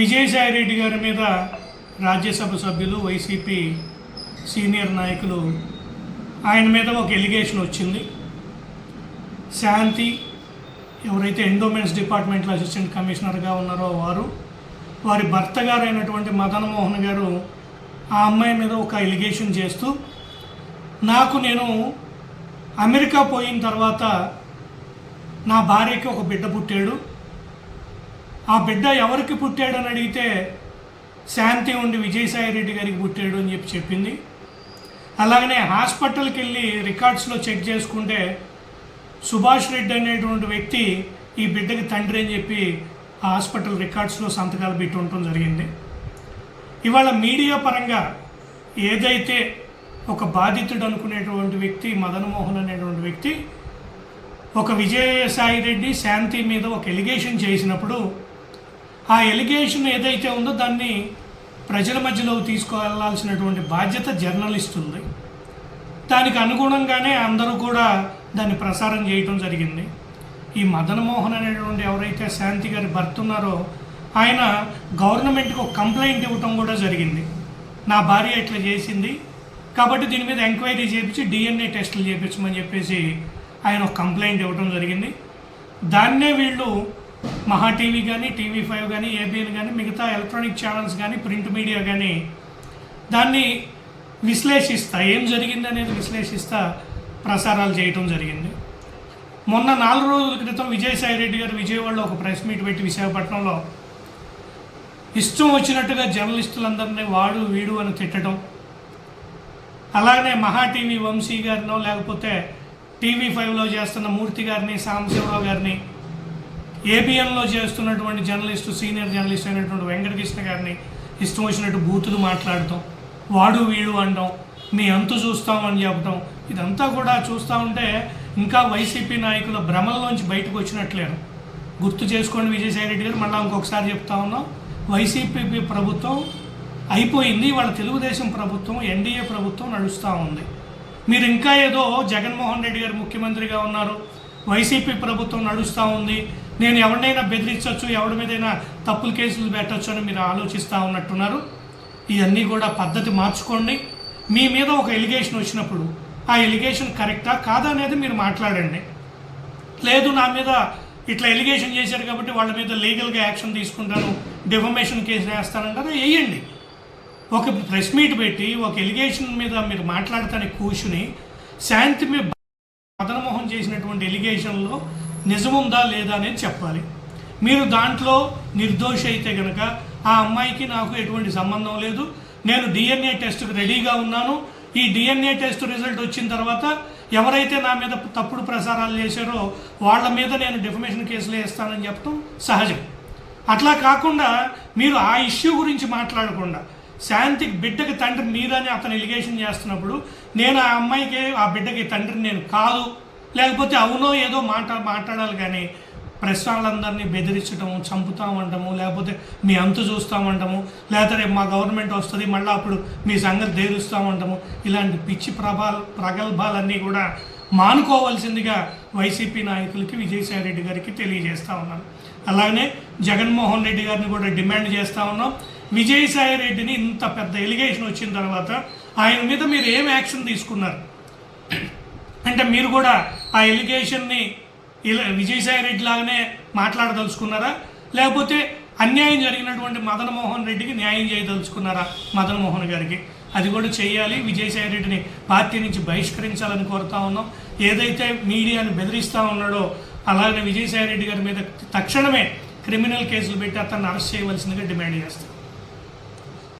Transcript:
విజయసాయి రెడ్డి గారి మీద రాజ్యసభ సభ్యులు వైసీపీ సీనియర్ నాయకులు ఆయన మీద ఒక ఎలిగేషన్ వచ్చింది. శాంతి ఎవరైతే ఎండోమెంట్స్ డిపార్ట్మెంట్లో అసిస్టెంట్ కమిషనర్గా ఉన్నారో వారు వారి భర్త గారైనటువంటి మదన్ మోహన్ గారు ఆ అమ్మాయి మీద ఒక ఎలిగేషన్ చేస్తూ నాకు నేను అమెరికా పోయిన తర్వాత నా భార్యకి ఒక బిడ్డ పుట్టాడు. ఆ బిడ్డ ఎవరికి పుట్టాడని అని అడిగితే శాంతి ఉండి విజయసాయి రెడ్డి గారికి పుట్టాడు అని చెప్పి చెప్పింది. అలాగనే హాస్పిటల్కి వెళ్ళి రికార్డ్స్లో చెక్ చేసుకుంటే సుభాష్ రెడ్డి అనేటువంటి వ్యక్తి ఈ బిడ్డకి తండ్రి అని చెప్పి ఆ హాస్పిటల్ రికార్డ్స్లో సంతకాలు పెట్టి ఉండటం జరిగింది. ఇవాళ మీడియా పరంగా ఏదైతే ఒక బాధితుడు అనుకునేటువంటి వ్యక్తి మదనమోహన్ అనేటువంటి వ్యక్తి ఒక విజయసాయి రెడ్డి శాంతి మీద ఒక ఎలిగేషన్ చేసినప్పుడు ఆ ఎలిగేషన్ ఏదైతే ఉందో దాన్ని ప్రజల మధ్యలోకి తీసుకువెళ్ళాల్సినటువంటి బాధ్యత జర్నలిస్ట్ ఉంది. దానికి అనుగుణంగానే అందరూ కూడా దాన్ని ప్రసారం చేయటం జరిగింది. ఈ మదనమోహన్ అనేటువంటి ఎవరైతే శాంతి గారి భర్త ఉన్నారో ఆయన గవర్నమెంట్కి ఒక కంప్లైంట్ ఇవ్వటం కూడా జరిగింది. నా భార్య ఇట్లా చేసింది. కాబట్టి దీని మీద ఎంక్వైరీ చేయించి డిఎన్ఏ టెస్టులు చేయించమని చెప్పేసి ఆయన ఒక కంప్లైంట్ ఇవ్వడం జరిగింది. దాన్నే వీళ్ళు మహా టీవీ కానీ టీవీ ఫైవ్ కానీ ఏబిఎన్ కానీ మిగతా ఎలక్ట్రానిక్ ఛానల్స్ కానీ ప్రింట్ మీడియా కానీ దాన్ని విశ్లేషిస్తా. ఏం జరిగింది అనేది విశ్లేషిస్తా ప్రసారాలు చేయటం జరిగింది. మొన్న నాలుగు రోజుల క్రితం విజయసాయి రెడ్డి గారు విజయవాడలో ఒక ప్రెస్ మీట్ పెట్టి విశాఖపట్నంలో ఇష్టం వచ్చినట్టుగా జర్నలిస్టులందరినీ వాడు వీడు అని తిట్టడం. అలాగనే మహా టీవీ వంశీ గారినో లేకపోతే టీవీ ఫైవ్లో చేస్తున్న మూర్తి గారిని సాంబశివరావు గారిని ఏబిఎన్లో చేస్తున్నటువంటి జర్నలిస్టు సీనియర్ జర్నలిస్ట్ అయినటువంటి వెంకటకృష్ణ గారిని ఇష్టం వచ్చినట్టు బూతులు మాట్లాడటం వాడు వీడు అనడం మీ అంతు చూస్తామని చెప్పడం ఇదంతా కూడా చూస్తూ ఉంటే ఇంకా వైసీపీ నాయకుల భ్రమల్లోంచి బయటకు వచ్చినట్లేరు. గుర్తు చేసుకోండి విజయసాయి రెడ్డి గారు మళ్ళీ ఇంకొకసారి చెప్తా ఉన్నాం. వైసీపీ ప్రభుత్వం అయిపోయింది వాళ్ళ తెలుగుదేశం ప్రభుత్వం ఎన్డీఏ ప్రభుత్వం నడుస్తూ ఉంది. మీరు ఇంకా ఏదో జగన్మోహన్ రెడ్డి గారు ముఖ్యమంత్రిగా ఉన్నారు వైసీపీ ప్రభుత్వం నడుస్తూ ఉంది. నేను ఎవరినైనా బెదిరించవచ్చు ఎవరి మీదైనా తప్పులు కేసులు పెట్టచ్చు అని మీరు ఆలోచిస్తూ ఉన్నట్టున్నారు. ఇవన్నీ కూడా పద్ధతి మార్చుకోండి. మీ మీద ఒక ఎలిగేషన్ వచ్చినప్పుడు ఆ ఎలిగేషన్ కరెక్టా కాదా అనేది మీరు మాట్లాడండి. లేదు నా మీద ఇట్లా ఎలిగేషన్ చేశారు కాబట్టి వాళ్ళ మీద లీగల్గా యాక్షన్ తీసుకుంటాను డిఫమేషన్ కేసు వేస్తానంటారా వేయండి. ఒక ప్రెస్ మీట్ పెట్టి ఒక ఎలిగేషన్ మీద మీరు మాట్లాడతానే కూర్చుని శాంతి మీద చేసినటువంటి ఎలిగేషన్లో నిజముందా లేదా అనేది చెప్పాలి. మీరు దాంట్లో నిర్దోషి అయితే కనుక ఆ అమ్మాయికి నాకు ఎటువంటి సంబంధం లేదు నేను డిఎన్ఏ టెస్ట్కి రెడీగా ఉన్నాను. ఈ డిఎన్ఏ టెస్ట్ రిజల్ట్ వచ్చిన తర్వాత ఎవరైతే నా మీద తప్పుడు ప్రసారాలు చేశారో వాళ్ళ మీద నేను డిఫమేషన్ కేసులు వేస్తానని చెప్పడం సహజం. అట్లా కాకుండా మీరు ఆ ఇష్యూ గురించి మాట్లాడకుండా శాంతికి బిడ్డకి తండ్రి మీరని అతను ఎలిగేషన్ చేస్తున్నప్పుడు నేను ఆ అమ్మాయికి ఆ బిడ్డకి తండ్రిని నేను కాదు లేకపోతే అవునో ఏదో మాట మాట్లాడాలి కానీ ప్రెస్ వాళ్ళందరినీ బెదిరించడము చంపుతామంటాము లేకపోతే మీ అంతు చూస్తామంటాము లేకపోతే రేపు మా గవర్నమెంట్ వస్తుంది మళ్ళీ అప్పుడు మీ సంగతి తేలుస్తామంటాము ఇలాంటి పిచ్చి ప్రభా ప్రగల్భాలన్నీ కూడా మానుకోవాల్సిందిగా వైసీపీ నాయకులకి విజయసాయి రెడ్డి గారికి తెలియజేస్తా ఉన్నాను. అలాగనే జగన్మోహన్ రెడ్డి గారిని కూడా డిమాండ్ చేస్తూ ఉన్నాం. విజయసాయి రెడ్డిని ఇంత పెద్ద ఎలిగేషన్ వచ్చిన తర్వాత ఆయన మీద మీరు ఏం యాక్షన్ తీసుకున్నారు? అంటే మీరు కూడా ఆ ఎలిగేషన్ని ఇలా విజయసాయి రెడ్డి లాగానే మాట్లాడదలుచుకున్నారా? లేకపోతే అన్యాయం జరిగినటువంటి మదన్ మోహన్ రెడ్డికి న్యాయం చేయదలుచుకున్నారా మదనమోహన్ గారికి? అది కూడా చేయాలి. విజయసాయి రెడ్డిని పార్టీ నుంచి బహిష్కరించాలని కోరుతా ఉన్నాం. ఏదైతే మీడియాను బెదిరిస్తూ ఉన్నాడో అలాగే విజయసాయి రెడ్డి గారి మీద తక్షణమే క్రిమినల్ కేసులు పెట్టి అతన్ని అరెస్ట్ చేయవలసిందిగా డిమాండ్ చేస్తాం.